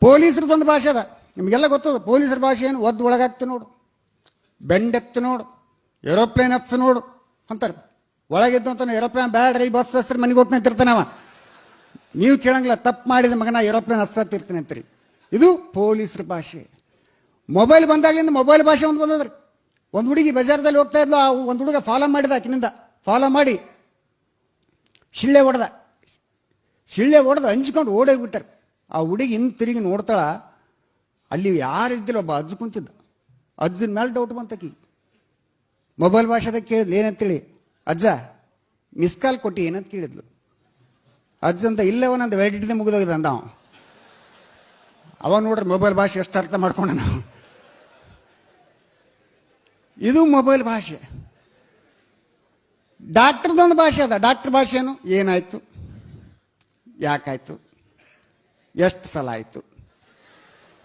ಪೊಲೀಸರದೊಂದು ಭಾಷೆ ಅದ. ನಿಮಗೆಲ್ಲ ಗೊತ್ತದ, ಪೊಲೀಸರ ಭಾಷೆ ಏನು? ಒದ್ದು ಒಳಗಾಗ್ತಿ ನೋಡು. ಬೆಂಡೆತ್ತು ನೋಡು. ಏರೋಪ್ಲೇನ್ ಹತ್ಸ ನೋಡು. ಅಂತಾರೆ. ಒಳಗಿದ್ದಂತ ಏರೋಪ್ಲೇನ್ ಏರೋಪ್ಲೇನ್ ಬ್ಯಾಡ್ರಿ, ಬಸ್ ಹಸ್ರಿ ಮನೆಗೆ ಹೋಗ್ತಾ ನಾವು ನೀವು ಕೇಳಂಗಿಲ್ಲ, ತಪ್ಪು ಮಾಡಿದ ಮಗನ ಏರೋಪ್ಲೇನ್ ಹತ್ಸತ್ತಿರ್ತೀನಿ ಅಂತೀರಿ. ಇದು ಪೊಲೀಸರ ಭಾಷೆ. ಮೊಬೈಲ್ ಬಂದಾಗಲಿಂದ ಮೊಬೈಲ್ ಭಾಷೆ ಒಂದು ಬಂದದ್ರಿ. ಒಂದು ಹುಡುಗಿ ಬಜಾರ್ದಲ್ಲಿ ಹೋಗ್ತಾ ಇದ್ಲು, ಆ ಒಂದು ಹುಡುಗ ಫಾಲೋ ಮಾಡಿದ ಆಕಿನಿಂದ. ಫಾಲೋ ಮಾಡಿ, ಶಿಳ್ಳೆ ಹೊಡೆದ. ಶಿಳ್ಳೆ ಹೊಡೆದ ಹಂಚ್ಕೊಂಡು ಓಡೋಗ್ಬಿಟ್ಟಾರೆ. ಆ ಹುಡುಗಿ ಇನ್ನು ತಿರುಗಿ ನೋಡ್ತಾಳ, ಅಲ್ಲಿ ಯಾರಿದ್ದಿಲ್ಲ ಒಬ್ಬ ಅಜ್ಜ ಕುಂತಿದ್ದ. ಅಜ್ಜನ ಮೇಲೆ ಡೌಟ್ ಬಂತಕಿ. ಮೊಬೈಲ್ ಭಾಷೆದಾಗ ಕೇಳಿದ್ಲು, ಏನಂತೇಳಿ? ಅಜ್ಜ ಮಿಸ್ ಕಾಲ್ ಕೊಟ್ಟು, ಏನಂತ ಕೇಳಿದ್ಲು? ಅಜ್ಜ ಅಂತ ಇಲ್ಲವ ನಂದು ವ್ಯಾಲಿಡಿಟಿ ಮುಗಿದೋಗಿದೆ, ಅಂದ ಅವ. ಅವ ನೋಡ್ರಿ ಮೊಬೈಲ್ ಭಾಷೆ ಎಷ್ಟು ಅರ್ಥ ಮಾಡ್ಕೊಂಡ ನಾವು. ಇದು ಮೊಬೈಲ್ ಭಾಷೆ. ಡಾಕ್ಟರ್ದೊಂದು ಭಾಷೆ ಅದ. ಡಾಕ್ಟರ್ ಭಾಷೆನು ಏನಾಯ್ತು? ಯಾಕಾಯ್ತು? ಎಷ್ಟು ಸಲ ಆಯಿತು?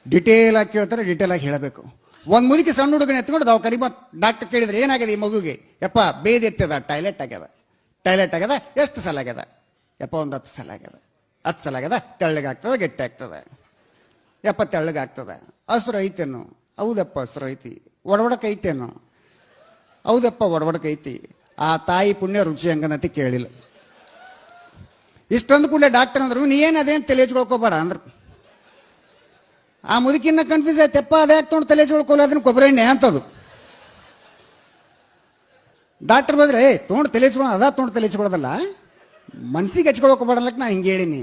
ಡಿಟೇಲ್ ಆಗಿ ಕೇಳ್ತಾರೆ ಡಿಟೇಲ್ ಆಗಿ ಹೇಳಬೇಕು. ಒಂದು ಮುದುಕಿ ಸಣ್ಣ ಹುಡುಗನ ಎತ್ಕೊಂಡು ಅವ್ ಕರಿಬ ಡಾಕ್ಟರ್ ಕೇಳಿದ್ರೆ ಏನಾಗಿದೆ ಈ ಮಗುಗೆ? ಯಪ್ಪ, ಬೇದಿ ಎತ್ತದ ಟಾಯ್ಲೆಟ್ ಆಗ್ಯದ. ಟಾಯ್ಲೆಟ್ ಆಗ್ಯದ, ಎಷ್ಟು ಸಲ ಆಗ್ಯದ? ಯಪ್ಪ, ಒಂದು ಹತ್ತು ಸಲ ಆಗ್ಯದ. ಹತ್ತು ಸಲ ಆಗ್ಯದ ತೆಳ್ಳಗಾಗ್ತದ ಗಟ್ಟಿ ಆಗ್ತದ. ಯಪ್ಪ ತೆಳ್ಳಗಾಗ್ತದ ಹಸ್ರು ಐತೇನು? ಹೌದಪ್ಪ, ಹಸ್ರು ಐತಿ. ಒಡವಡಕ ಐತೇನು? ಹೌದಪ್ಪ, ಒಡವಡಕ ಐತಿ. ಆ ತಾಯಿ ಪುಣ್ಯ ರುಚಿ ಹಂಗನತಿ ಕೇಳಿಲ್ಲ. ಇಷ್ಟೊಂದು ಕೂಡಲೇ ಡಾಕ್ಟರ್ ಅಂದ್ರು, ನೀ ಏನು ಅದೇನು ತಲೆ ಹಚ್ಕೊಳ್ಕೋಬೇಡ ಅಂದ್ರು. ಆ ಮುದುಕಿನ ಕನ್ಫ್ಯೂಸ್ ಆಯ್ತಪ್ಪ ಅದೇ ತೊಗೊಂಡು ತಲೆ ಹಚ್ಕೊಳ್ಕೊಲ್ಲ ಅದನ್ನ ಕೊಬ್ಬರಿ ಎಣ್ಣೆ ಅಂತದು. ಡಾಕ್ಟರ್ ಬಂದ್ರೆ ಏ ತೊಗೊಂಡು ತಲೆ ಹಚ್ಕೊಳ್ಳೋ ಅದ ತೊಗೊಂಡು ತಲೆ ಹೆಚ್ಕೊಳ್ಳೋದಲ್ಲ ಮನ್ಸಿಗೆ ಹಚ್ಕೊಳಕೋಬೇಡಲ್ಲಕ್ಕೆ ನಾ ಹಿಂಗೆ ಹೇಳಿನಿ.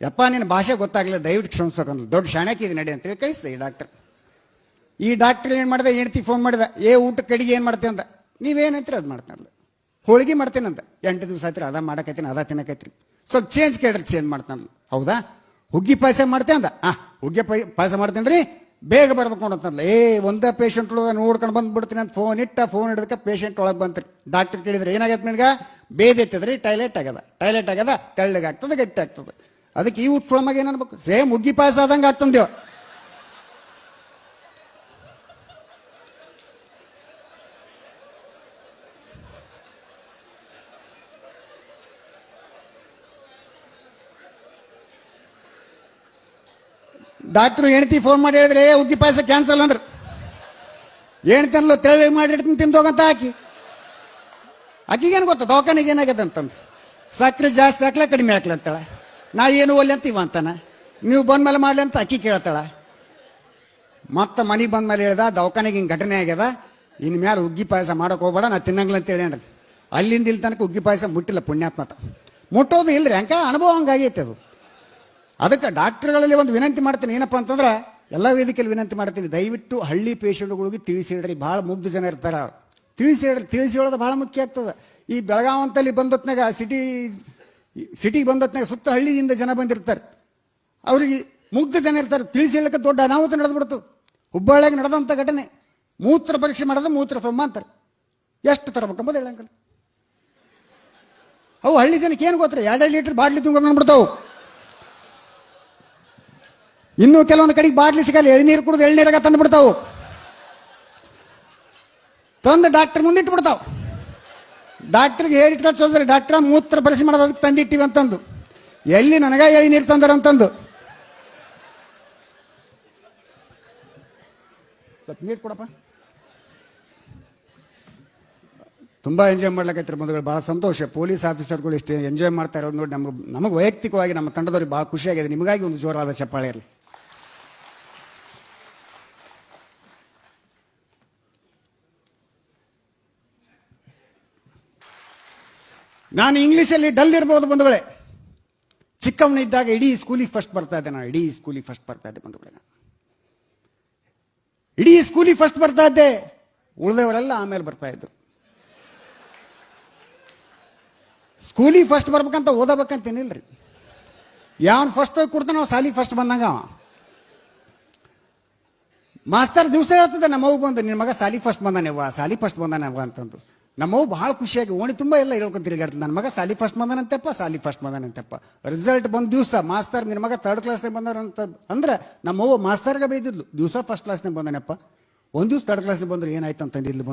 ಯಪ್ಪ ನಿನ್ನ ಭಾಷೆ ಗೊತ್ತಾಗಲಿಲ್ಲ, ದಯವಿಟ್ಟು ಕ್ಷಮಿಸ್ಬೇಕಂತ ದೊಡ್ಡ ಶಾಣಕ್ಕೆ ನಡಿ ಅಂತೇಳಿ ಕಳಿಸ್ದೆ ಈ ಡಾಕ್ಟರ್ ಈ ಡಾಕ್ಟರ್ ಏನು ಮಾಡಿದೆ ಹೆಂಡತಿ ಫೋನ್ ಮಾಡಿದ, ಏ ಊಟ ಕಡಿಗೆ ಏನು ಮಾಡ್ತೇವೆ ಅಂತ ನೀವೇನಂತೀರಿ ಅದು ಮಾಡ್ತಾರಲ್ಲ ಹೋಳಿಗೆ ಅಂತ ಎಂಟು ದಿವಸ ಆಯ್ತು ಅದ ಮಾಡಕತ್ತೀನಿ ಅದ ತಿನ್ನಕೈತ್ರಿ. ಸ್ವಲ್ಪ ಚೇಂಜ್ ಕೇಳ್ರಿ ಚೇಂಜ್ ಮಾಡ್ತಾನಲ್ಲ ಹೌದಾ? ಹುಗ್ಗಿ ಪಾಯಸ ಮಾಡ್ತೆ ಅಂದ. ಆ, ಹುಗ್ಗಿ ಪಾಯ, ಪಾಯಸ ಮಾಡ್ತೇನೆ ರೀ ಬೇಗ ಬರ್ಬೇಕು ನೋಡಂತಂದ್ಲ ಏ, ಒಂದೇ ಪೇಷಂಟ್ ನೋಡ್ಕೊಂಡು ಬಂದ್ಬಿಡ್ತೀನಿ ಅಂತ ಫೋನ್ ಇಟ್ಟ ಫೋನ್ ಹಿಡಿದಕ್ಕೆ ಪೇಷಂಟ್ ಒಳಗೆ ಬಂತ್ರಿ ಡಾಕ್ಟರ್ ಕೇಳಿದ್ರೆ ಏನಾಗತ್ತೆ ನಿನಗ? ಬೇದ ಎತ್ತದ್ರಿ ಟಾಯ್ಲೆಟ್ ಆಗದ ಟಾಯ್ಲೆಟ್ ಆಗ್ಯದ ತೆಳ್ಳಗಾಗ್ತದೆ ಗಟ್ಟಿ ಆಗ್ತದೆ. ಅದಕ್ಕೆ ಈ ಉತ್ಸವಮಾಗ ಏನು ಅನ್ಬೇಕು? ಸೇಮ್ ಹುಗ್ಗಿ ಪಾಯಸ ಆದಂಗೆ ಆಗ್ತಂದೇವ ಡಾಕ್ಟ್ರು ಹೆಂಡತಿ ಫೋನ್ ಮಾಡಿ ಹೇಳಿದ್ರೆ, ಏ ಉಗ್ಗಿ ಪಾಯಸ ಕ್ಯಾನ್ಸಲ್ ಅಂದ್ರು. ಹೆಣ್ತನ್ಲು ತೆಳ್ಳಿ ಮಾಡಿಡ್ತೀನಿ ತಿಂದೋಗಂತ ಹಾಕಿ ಆಕಿಗೇನು ಗೊತ್ತ, ದವಾಖಾನಿಗೆ ಏನಾಗ್ಯದ ಅಂತಂದು. ಸಕ್ಕರೆ ಜಾಸ್ತಿ ಹಾಕ್ಲ, ಕಡಿಮೆ ಹಾಕ್ಲ ಅಂತಾಳೆ. ನಾ ಏನು ಒಲ್ಲೆ ಅಂತ ಇವ ಅಂತಾನ. ನೀವು ಬಂದ್ಮೇಲೆ ಮಾಡ್ಲಿ ಅಂತ ಅಕ್ಕಿ ಕೇಳ್ತಾಳ. ಮತ್ತೆ ಮನೆಗೆ ಬಂದ್ಮೇಲೆ ಹೇಳ್ದ, ದವಾಖಾನಿಗೆ ಹಿಂಗೆ ಘಟನೆ ಆಗ್ಯದ. ಇನ್ನು ಮೇಲೆ ಉಗ್ಗಿ ಪಾಯಸ ಮಾಡಕ್ ಹೋಗ್ಬೇಡ, ನಾ ತಿನ್ನಂಗಿಲ್ಲ ಅಂತ ಹೇಳಿ ಅಲ್ಲಿಂದ ಇಲ್ಲಿ ತನಕ ಉಗ್ಗಿ ಪಾಯಸ ಮುಟ್ಟಿಲ್ಲ ಪುಣ್ಯಾತ್ಮತ ಮುಟ್ಟೋದು ಇಲ್ರಿ, ಅಂಕ ಅನುಭವ ಹಂಗಾಗೈತೆ ಅದು. ಅದಕ್ಕೆ ಡಾಕ್ಟರ್ಗಳಲ್ಲಿ ಒಂದು ವಿನಂತಿ ಮಾಡ್ತೀನಿ. ಏನಪ್ಪಾ ಅಂತಂದ್ರೆ ಎಲ್ಲ ವೇದಿಕೆಯಲ್ಲಿ ವಿನಂತಿ ಮಾಡ್ತೀನಿ. ದಯವಿಟ್ಟು ಹಳ್ಳಿ ಪೇಷಂಟ್ಗಳಿಗೆ ತಿಳಿಸಿ ಭಾಳ ಮುಗ್ಧ ಜನ ಇರ್ತಾರೆ. ತಿಳಿಸಿ ಹೇಳ್ರಿ. ತಿಳಿಸಿ ಹೇಳೋದು ಭಾಳ ಮುಖ್ಯ ಆಗ್ತದೆ. ಈ ಬೆಳಗಾವ್ ಅಂತಲ್ಲಿ ಬಂದತ್ನಾಗ ಸಿಟಿ ಸಿಟಿಗೆ ಬಂದತ್ನಾಗ ಸುತ್ತ ಹಳ್ಳಿಯಿಂದ ಜನ ಬಂದಿರ್ತಾರೆ. ಅವ್ರಿಗೆ ಮುಗ್ಧ ಜನ ಇರ್ತಾರೆ. ತಿಳಿಸಿ ಹೇಳಕ್ಕೆ ದೊಡ್ಡ ಅನಾಹುತ ನಡೆದ್ಬಿಡ್ತು. ಹುಬ್ಬಳ್ಳಿಯಾಗ ನಡೆದಂಥ ಘಟನೆ. ಮೂತ್ರ ಪರೀಕ್ಷೆ ಮಾಡೋದು ಮೂತ್ರ ತೊಂಬ ಅಂತಾರೆ. ಎಷ್ಟು ತರಬೇಕಂಬುದು ಹೇಳಂಗಿಲ್ಲ. ಅವು ಹಳ್ಳಿ ಜನಕ್ಕೆ ಏನು ಗೊತ್ತರ? ಎರಡೆರಡು ಲೀಟರ್ ಬಾಟ್ಲಿ ತುಂಬ ಬಂದ್ಬಿಡ್ತಾವು ಇನ್ನು ಕೆಲವೊಂದು ಕಡೆಗೆ ಬಾಟ್ಲಿ ಸಿಗಲ್ಲ, ಎಳ್ನೀರು ಕುಡಿದು ಎಳ್ನೀರಾಗ ತಂದು ಬಿಡ್ತಾವು ತಂದು ಡಾಕ್ಟರ್ ಮುಂದೆ ಬಿಡ್ತಾವ ಡಾಕ್ಟರ್ಗೆ ಹೇಳಿಟ್ಟು ಕಳ್ಸೋದ್ರೆ ಡಾಕ್ಟರ್ ಮೂತ್ರ ಬಳಸಿ ಮಾಡೋದು ಅದಕ್ಕೆ ತಂದಿಟ್ಟಿವಿ ಅಂತಂದು. ಎಲ್ಲಿ ನನಗ ಎಳ್ನೀರು ತಂದಾರ ಅಂತಂದು. ಸ್ವಲ್ಪ ನೀರು ಕೊಡಪ್ಪ. ತುಂಬಾ ಎಂಜಾಯ್ ಮಾಡ್ಲಿಕ್ಕೆ ಬಂಧುಗಳು, ಬಹಳ ಸಂತೋಷ. ಪೊಲೀಸ್ ಆಫೀಸರ್ಗಳು ಇಷ್ಟು ಎಂಜಾಯ್ ಮಾಡ್ತಾ ಇರೋದು ನೋಡಿ ನಮಗೆ ನಮಗೆ ವೈಯಕ್ತಿಕವಾಗಿ ನಮ್ಮ ತಂಡದವ್ರಿಗೆ ಬಹಳ ಖುಷಿಯಾಗಿದೆ. ನಿಮಗಾಗಿ ಒಂದು ಜೋರಾದ ಚಪ್ಪಾಳೆ ಇರಲಿ. ನಾನು ಇಂಗ್ಲೀಷಲ್ಲಿ ಡಲ್ ಇರ್ಬೋದು ಬಂಧುಗಳೇ. ಚಿಕ್ಕವನಿದ್ದಾಗ ಇಡೀ ಸ್ಕೂಲಿಗೆ ಫಸ್ಟ್ ಬರ್ತಾ ಇದ್ದೆ ನಾನು, ಇಡೀ ಸ್ಕೂಲಿಗೆ ಫಸ್ಟ್ ಬರ್ತಾ ಇದ್ದೆ ಬಂಧುಗಳೇ ನಾನು. ಇಡೀ ಸ್ಕೂಲಿಗೆ ಫಸ್ಟ್ ಬರ್ತಾ ಇದ್ದೆ. ಉಳಿದವರೆಲ್ಲ ಆಮೇಲೆ ಬರ್ತಾ ಇದ್ರು. ಸ್ಕೂಲಿಗೆ ಫಸ್ಟ್ ಬರ್ಬೇಕಂತ ಓದಬೇಕಂತೇನಿಲ್ರಿ ಯಾವನ್ ಫಸ್ಟ್ ಕೊಡ್ತಾನ ನಾವು ಫಸ್ಟ್ ಬಂದಂಗ ಮಾಸ್ತರ್ ದಿವಸ ಹೇಳ್ತದೆ ಮಗ ಬಂದು ನಿನ್ನ ಮಗ ಸಾಲಿ ಫಸ್ಟ್ ಬಂದಾನೆ ಸಾಲಿ ಫಸ್ಟ್ ಬಂದಾನೆ ಅಂತಂದು. ನಮ್ಮವ್ ಬಹಳ ಖುಷಿಯಾಗಿ, ಓಣಿ ತುಂಬ ಎಲ್ಲ ಹೇಳ್ಕೊಂತ ತಿರುಗಾಡ್ತೀನಿ ನನ್ನ ಮಗ ಸಾಲಿ ಫಸ್ಟ್ ಬಂದಾನಂತೆಪ್ಪ, ಸಾಲಿ ಫಸ್ಟ್ ಬಂದಾನಂತೆಪ್ಪ. ರಿಸಲ್ಟ್ ಬಂದ ದಿವಸ ಮಾಸ್ತರ್ ನಿನ್ನ ಮಗ ಥರ್ಡ್ ಕ್ಲಾಸ್ನಾಗ ಬಂದಾರಂತ ಅಂದ್ರೆ ನಮ್ಮವ್ವ ಮಾಸ್ತರ್ಗೆ ಬೈದಿದ್ಲು. ದಿವಸ ಫಸ್ಟ್ ಕ್ಲಾಸ್ನಾಗ ಬಂದನಪ್ಪ. ಒಂದು ದಿವಸ ಥರ್ಡ್ ಕ್ಲಾಸ್ನಾಗ ಬಂದ್ರೆ ಏನಾಯ್ತು ಅಂತ ಇಲ್ಲಿ